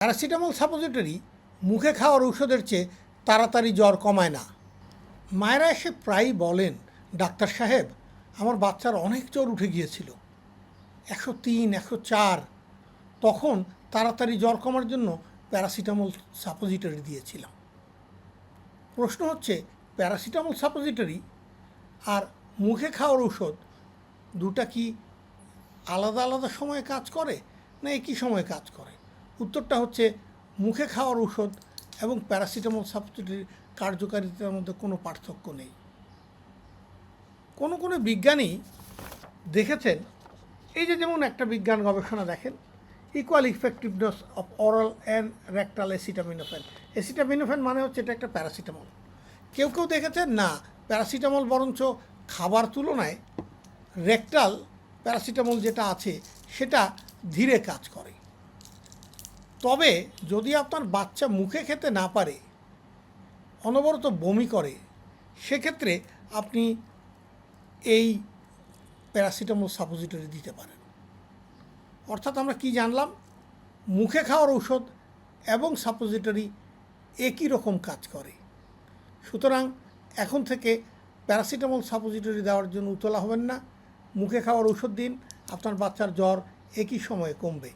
Paracetamol suppository মুখে খাওয়ার ঔষধের চেয়ে তাড়াতাড়ি জ্বর কমায় না। মায়েরা এসে প্রায়ই বলেন, ডাক্তার সাহেব, আমার বাচ্চার অনেক জ্বর উঠে গিয়েছিল। একশো তিন, একশো চার। তখন তাড়াতাড়ি জ্বর কমার জন্য প্যারাসিটামল সাপোজিটরি দিয়েছিলাম। প্রশ্ন হচ্ছে, প্যারাসিটামল সাপোজিটরি আর মুখে খাওয়ার ঔষধ দুটা কি আলাদা আলাদা সময়ে কাজ করে না একই সময়ে কাজ করে? উত্তরটা হচ্ছে মুখে খাওয়ার ঔষধ এবং প্যারাসিটামল সাবস্টিটিউটের কার্যকারিতার মধ্যে কোনো পার্থক্য নেই। কোনো কোনো বিজ্ঞানী দেখেছেন, এই যে যেমন একটা বিজ্ঞান গবেষণা দেখেন equal effectiveness of oral and rectal acetaminophen acetaminophen মানে হচ্ছে এটা একটা প্যারাসিটামল। কেউ কেউ দেখেছেন? না, প্যারাসিটামল বরঞ্চ খাবার তুলনায় রেকটাল প্যারাসিটামল যেটা আছে, সেটা ধীরে কাজ করে। তবে যদি আপনার বাচ্চা মুখে খেতে না পারে, অনবরত বমি করে, সেক্ষেত্রে আপনি এই প্যারাসিটামল সাপোজিটরি দিতে পারেন। অর্থাৎ আমরা কি জানলাম? মুখে খাওয়ার ঔষধ এবং সাপোজিটরি একই রকম কাজ করে। সুতরাং এখন থেকে প্যারাসিটামল সাপোজিটরি দেওয়ার জন্য উতলা হবেন না। মুখে খাওয়ার ঔষধ দিন, আপনার বাচ্চার জ্বর একই সময়ে কমবে।